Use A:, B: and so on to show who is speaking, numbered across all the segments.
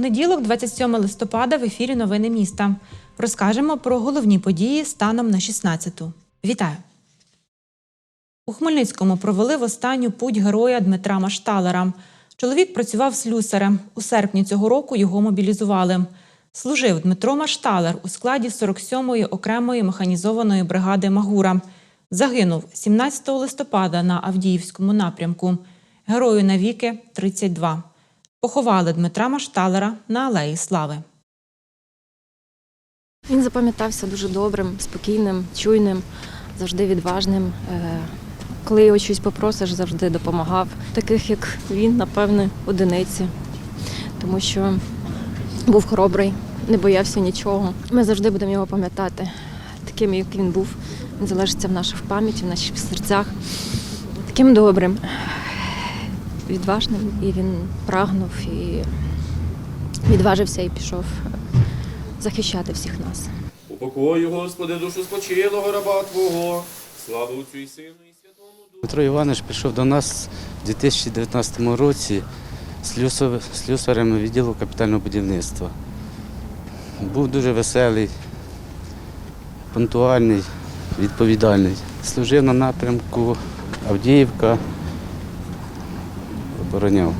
A: Понеділок, 27 листопада, в ефірі Новини міста. Розкажемо про головні події станом на 16-ту. Вітаю! У Хмельницькому провели в останню путь героя Дмитра Машталера. Чоловік працював слюсарем. У серпні цього року його мобілізували. Служив Дмитро Машталер у складі 47-ї окремої механізованої бригади Магура. Загинув 17 листопада на Авдіївському напрямку. Герою навіки 32. Поховали Дмитра Машталера на Алеї Слави.
B: Він запам'ятався дуже добрим, спокійним, чуйним, завжди відважним. Коли його щось попросиш, завжди допомагав. Таких як він, напевне, одиниці, тому що був хоробрий, не боявся нічого. Ми завжди будемо його пам'ятати. Таким, як він був, він залишиться в наших пам'яті, в наших серцях. Таким добрим, відважним, і він прагнув і відважився і пішов захищати всіх нас.
C: Упокой, Господи, душу спочилого раба Твого, слава Отцю і Сину
D: Дмитро Іванович прийшов до нас у 2019 році слюсар- слюсарем відділу капітального будівництва. Був дуже веселий, пунктуальний, відповідальний. Служив на напрямку Авдіївка, обороняв.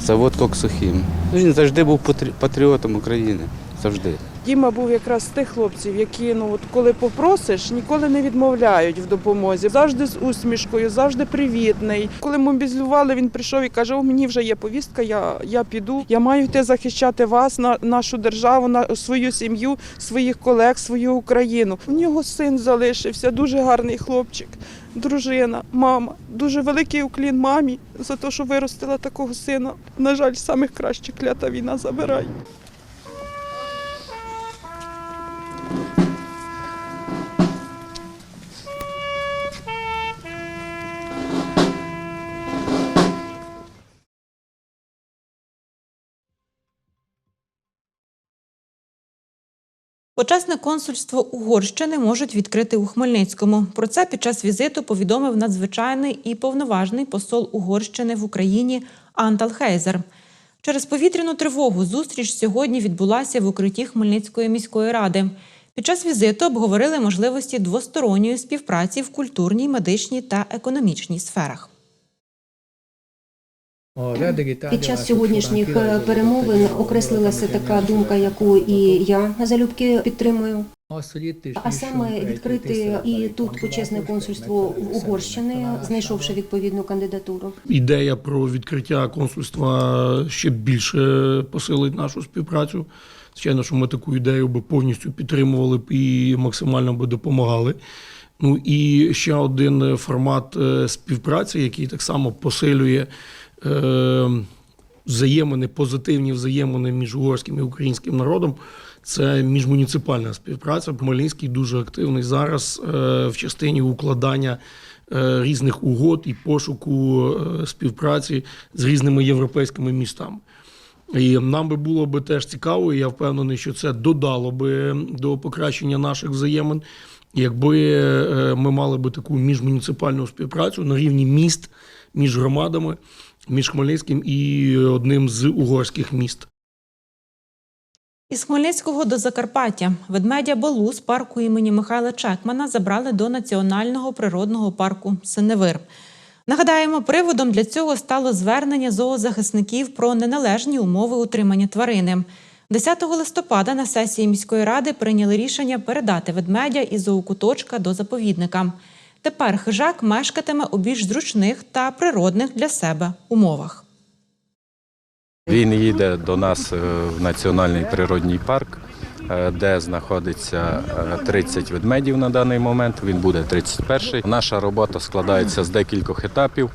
D: Завод Коксухім. Ну, Він завжди був патріотом України. Завжди.
E: Діма був якраз з тих хлопців, які ну от коли попросиш, ніколи не відмовляють в допомозі. Завжди з усмішкою, завжди привітний. Коли мобілізували, він прийшов і каже: О, мені вже є повістка, я, я піду. Я маю йти захищати вас, на нашу державу, на свою сім'ю, своїх колег, свою Україну. У нього син залишився, дуже гарний хлопчик, дружина, мама. Дуже великий уклін мамі за те, що виростила такого сина. На жаль, самих кращих клята війна забирає.
A: Почесне консульство Угорщини можуть відкрити у Хмельницькому. Про це під час візиту повідомив надзвичайний і повноважний посол Угорщини в Україні Антал Хейзер. Через повітряну тривогу зустріч сьогодні відбулася в укритті Хмельницької міської ради. Під час візиту обговорили можливості двосторонньої співпраці в культурній, медичній та економічній сферах.
F: Під час сьогоднішніх е, перемовин окреслилася така думка, яку і я залюбки підтримую. А саме відкрити і тут почесне консульство в Угорщини, знайшовши відповідну кандидатуру.
G: Ідея про відкриття консульства ще більше посилить нашу співпрацю. Звичайно, що ми таку ідею би повністю підтримували б і максимально би допомагали. Ну і ще один формат е, співпраці, який так само посилює взаємини, позитивні взаємини між угорським і українським народом. Це міжмуніципальна співпраця. Хмельницький дуже активний зараз е, в частині укладання е, різних угод і пошуку е, співпраці з різними європейськими містами. І нам би було би теж цікаво, і я впевнений, що це додало би до покращення наших взаємин, якби ми мали би таку міжмуніципальну співпрацю на рівні міст між громадами, між Хмельницьким і одним з угорських міст.
A: Із Хмельницького до Закарпаття ведмедя Балу з парку імені Михайла Чекмана забрали до Національного природного парку Синевир. Нагадаємо, приводом для цього стало звернення зоозахисників про неналежні умови утримання тварини. 10 листопада на сесії міської ради прийняли рішення передати ведмедя із зоокуточка до заповідника. Тепер хижак мешкатиме у більш зручних та природних для себе умовах.
H: Він їде до нас е, в національний природній парк, е, де знаходиться е, 30 ведмедів на даний момент. Він буде 31-й. Наша робота складається з декількох етапів.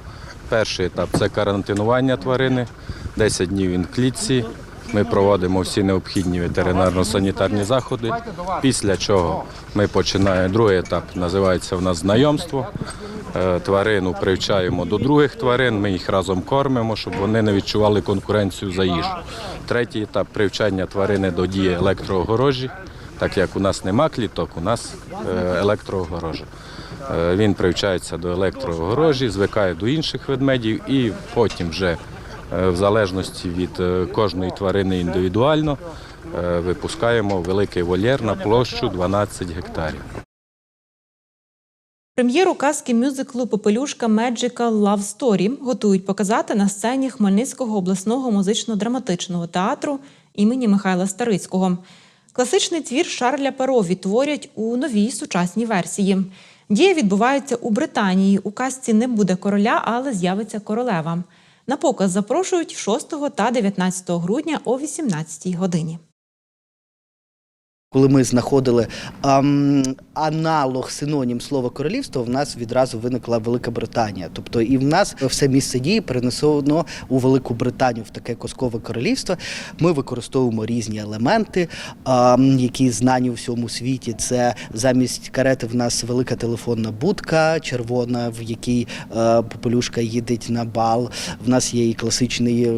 H: Перший етап це карантинування тварини. 10 днів він в клітці. Ми проводимо всі необхідні ветеринарно-санітарні заходи. Після чого ми починаємо другий етап, називається в нас знайомство. Е, Тварину привчаємо до других тварин, ми їх разом кормимо, щоб вони не відчували конкуренцію за їжу. Третій етап привчання тварини до дії електроогорожі. Так як у нас нема кліток, у нас е, електроогорожа. Е, Він привчається до електроогорожі, звикає до інших ведмедів і потім вже в залежності від е, кожної тварини індивідуально е, випускаємо великий вольєр на площу 12 гектарів.
A: Прем'єру казки мюзиклу Попелюшка Magical Love Story готують показати на сцені Хмельницького обласного музично-драматичного театру імені Михайла Старицького. Класичний твір Шарля Перо відтворять у новій сучасній версії. Дія відбувається у Британії. У казці не буде короля, але з'явиться королева. На показ запрошують 6 та 19 грудня о 18 годині.
I: Коли ми знаходили ам, аналог синонім слова королівство, в нас відразу виникла Велика Британія. Тобто і в нас все місце дії перенесено у Велику Британію в таке казкове королівство. Ми використовуємо різні елементи, ам, які знані у всьому світі. Це замість карети в нас велика телефонна будка червона, в якій е, попелюшка їздить на бал. В нас є і класичний е,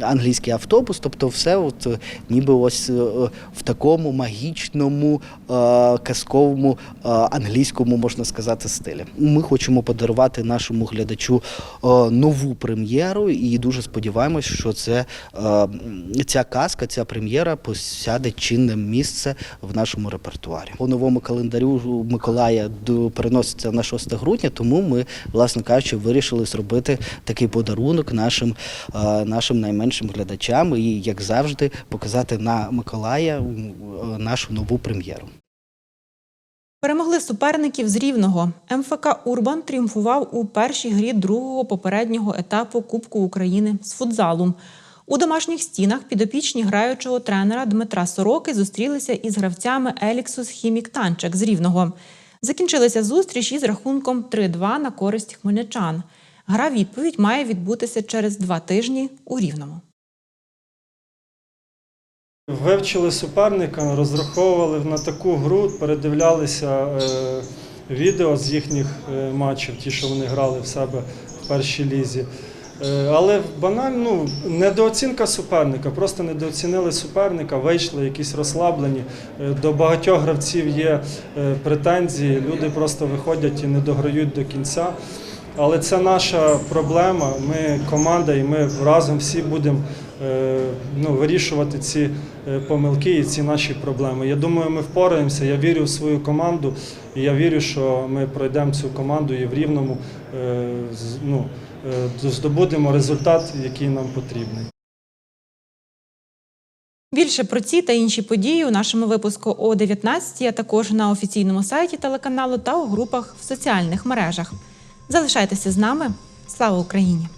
I: англійський автобус. Тобто, все от, е, ніби ось е, в такому магічному, е, казковому е, англійському, можна сказати, стилі. Ми хочемо подарувати нашому глядачу е, нову прем'єру, і дуже сподіваємось, що це ця казка, ця прем'єра посяде чинне місце в нашому репертуарі. По новому календарю Миколая до- переноситься на 6 грудня, тому ми, власне кажучи, вирішили зробити такий подарунок нашим, нашим найменшим глядачам і, як завжди, показати на Миколая нашу нову прем'єру.
A: Перемогли суперників з Рівного. МФК Урбан тріумфував у першій грі другого попереднього етапу Кубку України з футзалу. У домашніх стінах підопічні граючого тренера Дмитра Сороки зустрілися із гравцями Еліксус Хімік Танчик з Рівного. Закінчилася зустріч із рахунком 3-2 на користь хмельничан. Гра відповідь має відбутися через два тижні у Рівному.
J: Вивчили суперника, розраховували на таку гру, передивлялися е, відео з їхніх е, матчів, ті, що вони грали в себе в першій лізі. Е, але банально ну, недооцінка суперника, просто недооцінили суперника, вийшли якісь розслаблені. До багатьох гравців є претензії, люди просто виходять і не дограють до кінця. Але це наша проблема. Ми команда, і ми разом всі будемо ну, вирішувати ці е, помилки і ці наші проблеми. Я думаю, ми впораємося. Я вірю в свою команду, і я вірю, що ми пройдемо цю команду і в рівному е, ну, е, здобудемо результат, який нам потрібний.
A: Більше про ці та інші події у нашому випуску о 19, а також на офіційному сайті телеканалу та у групах в соціальних мережах. Залишайтеся з нами. Слава Україні!